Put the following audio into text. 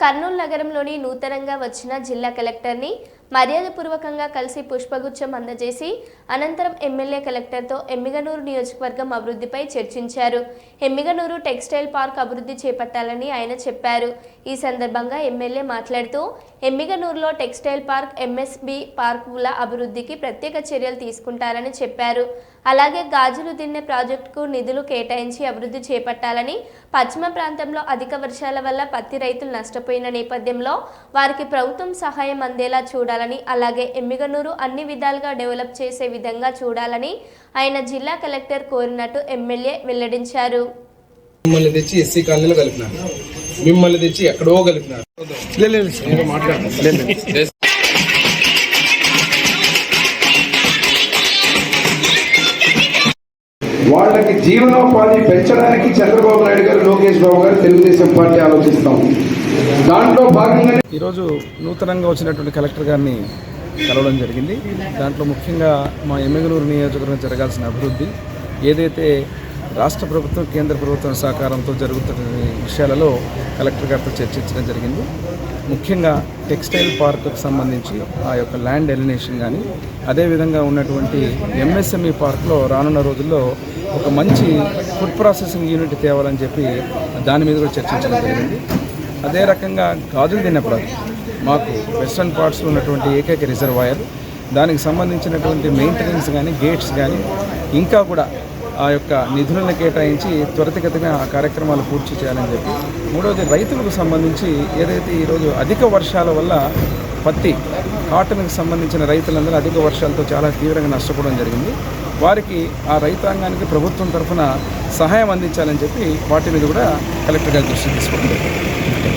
కర్నూలు నగరంలోని నూతనంగా వచ్చిన జిల్లా కలెక్టర్ని మర్యాదపూర్వకంగా కలిసి పుష్పగుచ్చం అందజేసి అనంతరం ఎమ్మెల్యే కలెక్టర్తో ఎమ్మిగనూరు నియోజకవర్గం అభివృద్ధిపై చర్చించారు. ఎమ్మిగనూరు టెక్స్టైల్ పార్క్ అభివృద్ధి చేపట్టాలని ఆయన చెప్పారు. ఈ సందర్భంగా ఎమ్మెల్యే మాట్లాడుతూ ఎమ్మిగనూరులో టెక్స్టైల్ పార్క్ ఎంఎస్బి పార్కుల అభివృద్ధికి ప్రత్యేక చర్యలు తీసుకుంటారని చెప్పారు. అలాగే గాజులు దిన్నె ప్రాజెక్టుకు నిధులు కేటాయించి అభివృద్ధి చేపట్టాలని పశ్చిమ ప్రాంతంలో అధిక వర్షాల వల్ల పత్తి రైతులు నష్టపోయిన నేపథ్యంలో వారికి ప్రభుత్వం సహాయం అందేలా చూడాలి చూడాలని అలాగే ఎమ్మిగనూరు అన్ని విధాలుగా డెవలప్ చేసే విధంగా చూడాలని ఆయన జిల్లా కలెక్టర్ కోరినట్టు ఎమ్మెల్యే వెల్లడించారు. మిమ్మల్ని తెచ్చి ఎస్సీ కాలనీలో కలిపినారు. మిమ్మల్ని తెచ్చి ఎక్కడో కలిపినారు. వాళ్ళకి జీవనోపాధి పెంచడానికి చంద్రబాబు నాయుడు గారు లోకేష్ బాబు గారు తెలుగుదేశం పార్టీ ఆలోచిస్తాం. దాంట్లో భాగంగా ఈరోజు నూతనంగా వచ్చినటువంటి కలెక్టర్ గారిని కలవడం జరిగింది. దాంట్లో ముఖ్యంగా మా ఎమ్మెగనూరు నియోజకవర్గం జరగాల్సిన అభివృద్ధి ఏదైతే రాష్ట్ర ప్రభుత్వం కేంద్ర ప్రభుత్వం సహకారంతో జరుగుతున్న విషయాలలో కలెక్టర్ గారితో చర్చించడం జరిగింది. ముఖ్యంగా టెక్స్టైల్ పార్కుకు సంబంధించి ఆ యొక్క ల్యాండ్ ఎలినేషన్ కానీ అదేవిధంగా ఉన్నటువంటి ఎంఎస్ఎంఈ పార్క్లో రానున్న రోజుల్లో ఒక మంచి ఫుడ్ ప్రాసెసింగ్ యూనిట్ తేవాలని చెప్పి దాని మీద కూడా చర్చించడం జరిగింది. అదే రకంగా గాజులు తిన్న మాకు వెస్ట్రన్ పార్ట్స్లో ఉన్నటువంటి ఏకైక రిజర్వాయర్. దానికి సంబంధించినటువంటి మెయింటెనెన్స్ కానీ గేట్స్ కానీ ఇంకా కూడా ఆ యొక్క నిధులను కేటాయించి త్వరితగతిన ఆ కార్యక్రమాలు పూర్తి చేయాలని చెప్పి. మూడవది రైతులకు సంబంధించి ఏదైతే ఈరోజు అధిక వర్షాల వల్ల పత్తి కాటన్కి సంబంధించిన రైతులందరూ అధిక వర్షాలతో చాలా తీవ్రంగా నష్టపోవడం జరిగింది. వారికి ఆ రైతాంగానికి ప్రభుత్వం తరఫున సహాయం అందించాలని చెప్పి వాటి మీద కూడా కలెక్టర్ గారి దృష్టి తీసుకోవడం